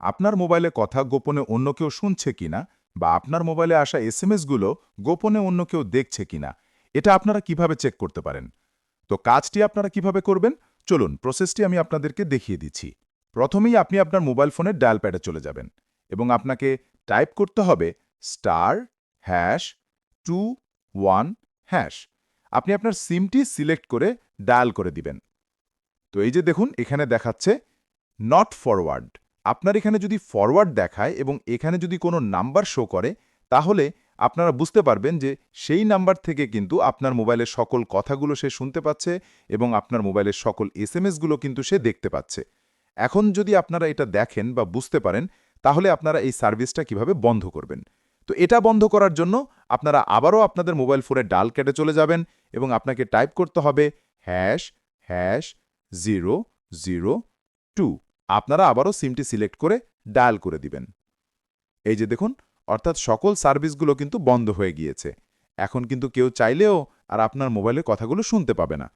আপনার মোবাইলে কথা গোপনে অন্য কেউ শুনছে কিনা বা আপনার মোবাইলে আসা এসএমএসগুলো গোপনে অন্য কেউ দেখছে কিনা, এটা আপনারা কীভাবে চেক করতে পারেন? তো কাজটি আপনারা কীভাবে করবেন? চলুন প্রসেসটি আমি আপনাদেরকে দেখিয়ে দিচ্ছি। প্রথমেই আপনি আপনার মোবাইল ফোনের ডায়াল প্যাডে চলে যাবেন এবং আপনাকে টাইপ করতে হবে star hash two one hash আপনি আপনার সিমটি সিলেক্ট করে ডায়াল করে দিবেন। তো এই যে দেখুন, এখানে দেখাচ্ছে নট ফরওয়ার্ড আপনার এখানে যদি ফরওয়ার্ড দেখায় এবং এখানে যদি কোনো নাম্বার শো করে, তাহলে আপনারা বুঝতে পারবেন যে সেই নাম্বার থেকে কিন্তু আপনার মোবাইলের সকল কথাগুলো সে শুনতে পাচ্ছে এবং আপনার মোবাইলের সকল এসএমএসগুলো কিন্তু সে দেখতে পাচ্ছে। এখন যদি আপনারা এটা দেখেন বা বুঝতে পারেন, তাহলে আপনারা এই সার্ভিসটা কীভাবে বন্ধ করবেন। তো এটা বন্ধ করার জন্য আপনারা আবারও আপনাদের মোবাইল ফোনে ডাল কেটে চলে যাবেন এবং আপনাকে টাইপ করতে হবে hash hash zero zero two আপনারা আবারও সিমটি সিলেক্ট করে ডায়াল করে দিবেন। এই যে দেখুন, অর্থাৎ সকল সার্ভিসগুলো কিন্তু বন্ধ হয়ে গিয়েছে। এখন কিন্তু কেউ চাইলেও আর আপনার মোবাইলে কথাগুলো শুনতে পাবে না।